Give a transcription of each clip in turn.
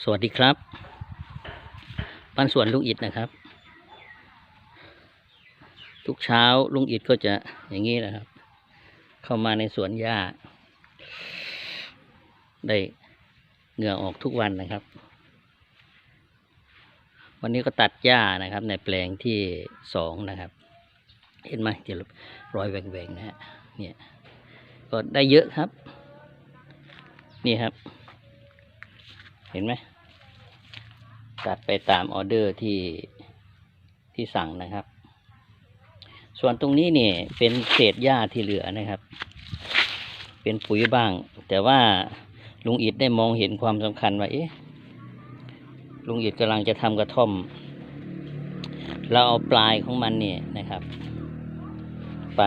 สวัสดีครับบ้นสวนลุงอิดนะครับ ทุกเช้าลุงอิดก็จะอย่างนี้นะครับ เข้ามาในสวนหญ้า ได้เหงื่อออกทุกวันนะครับ วันนี้ก็ตัดหญ้านะครับ ในแปลงที่สองนะครับ เห็นไหมจะรอยแหว่งๆนะฮะเนี่ยก็ได้เยอะครับ นี่ครับ เห็นไหมตัดไปตามออเดอร์ที่ที่สั่งนะครับ ส่วนตรงนี้เนี่ยเป็นเศษหญ้าที่เหลือนะครับ เป็นปุ๋ยบ้าง แต่ว่าลุงอิดได้มองเห็นความสำคัญว่าเอ๊ะลุงอิดกำลังจะทำกระท่อม เราเอาปลายของมันเนี่ยนะครับ ไป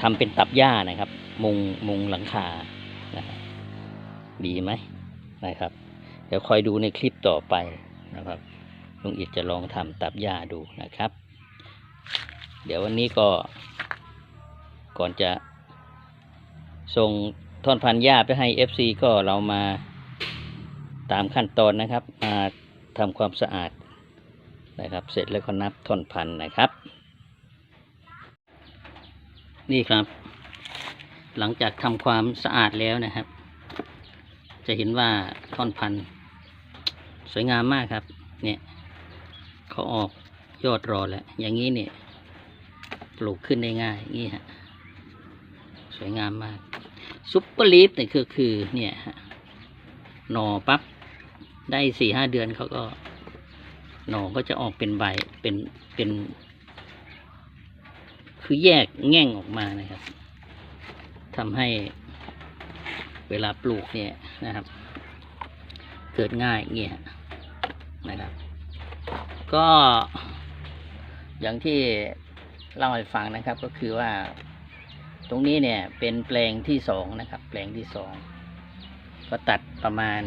ทำเป็นตับหญ้านะครับ มุงมุงหลังคา ดีไหมนะครับ เดี๋ยวคอยดูในคลิปต่อไปนะครับลุงอิดจะลองทำตับหญ้าดูนะครับ เดี๋ยววันนี้ก็ก่อนจะส่งท่อนพันหญ้าไปให้ FC ก็เรามาตามขั้นตอนนะครับ มาทำความสะอาดนะครับ เสร็จแล้วก็นับท่อนพันนะครับ นี่ครับ หลังจากทำความสะอาดแล้วนะครับ จะเห็นว่าท่อนพันธุ์สวยงามมากครับ เนี่ยเขาออกยอดรอแล้ว อย่างนี้เนี่ย ปลูกขึ้นได้ง่ายงนี้ฮะ สวยงามมากซุปเปอร์ลีฟเนี่ยคือคือ เนี่ยฮะหน่อปั๊บได้สี่ห้าเดือนเขาก็ หน่อก็จะออกเป็นใบเป็นเป็น คือแยกแง่งออกมานะครับทำให้ เวลาปลูกเนี่ยนะครับ เกิดง่ายเงี้ยนะครับ ก็อย่างที่เล่าให้ฟังนะครับก็คือว่าตรงนี้เนี่ยเป็นแปลงที่สองนะครับ แปลงที่สองก็ตัดประมาณ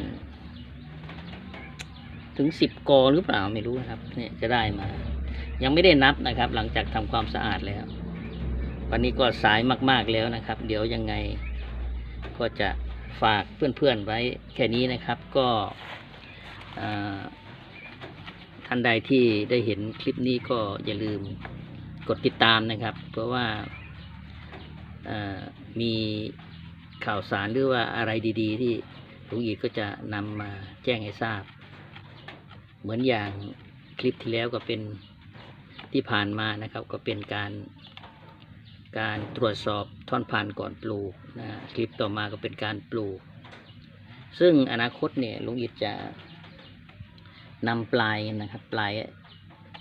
ถึงสิบกอหรือเปล่าไม่รู้นะครับ เนี่ยจะได้มา ยังไม่ได้นับนะครับ หลังจากทำความสะอาดแล้ว วันนี้ก็สายมาก ๆแล้วนะครับ เดี๋ยวยังไงก็จะ ฝากเพื่อนๆไว้แค่นี้นะครับก็ท่านใดที่ได้เห็นคลิปนี้ก็อย่าลืมกดติดตามนะครับ เพราะว่าอ่ามีข่าวสารหรือว่าอะไรดี ๆ ที่ลุงอีกก็จะนำมาแจ้งให้ทราบ เหมือนอย่างคลิปที่แล้วก็เป็นที่ผ่านมานะครับ ก็เป็นการ การตรวจสอบท่อนพันธุ์ก่อนปลูกนะคลิปต่อมาก็เป็นการปลูก ซึ่งอนาคตเนี่ยลุงอิดจะนำปลายนะครับ ปลาย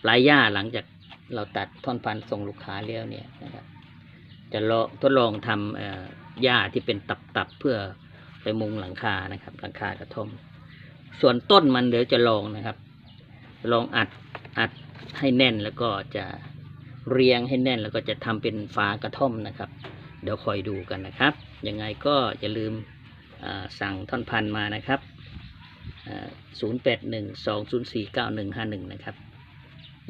ปลายหญ้าหลังจากเราตัดท่อนพันธุ์ส่งลูกค้าแล้วเนี่ยนะครับ จะลองทดลองทำหญ้าที่เป็นตับๆเพื่อไปมุงหลังคานะครับ หลังคากระท่อมส่วนต้นมันเดี๋ยวจะลองนะครับ ลองอัดอัดให้แน่นแล้วก็จะ เรียงให้แน่นแล้วก็จะทำเป็นฝากระท่อมนะครับ เดี๋ยวคอยดูกันนะครับ ยังไงก็อย่าลืมสั่งท่อนพันมานะครับศูนย์แปดหนึ่งสองศูนะครับ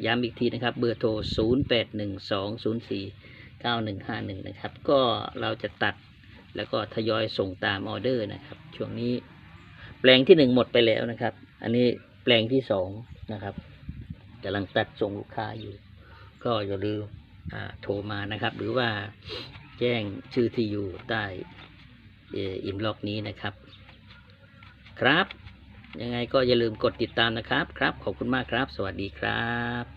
ย้ำอีกทีนะครับ เบอร์โทรศูนย์แปดหนึ่งสองศูนย์สี่เก้าหนึ่งห้าหนึ่งนะครับ ก็เราจะตัดแล้วก็ทยอยส่งตามออเดอร์นะครับ ช่วงนี้แปลงที่หนึ่งหมดไปแล้วนะครับ อันนี้แปลงที่สองนะครับกำลังตัดส่งลูกค้าอยู่ ก็อย่าลืมโทรมานะครับ หรือว่าแจ้งชื่อที่อยู่ใต้อินล็อกนี้นะครับ ครับ ยังไงก็อย่าลืมกดติดตามนะครับ ครับ ขอบคุณมากครับ สวัสดีครับ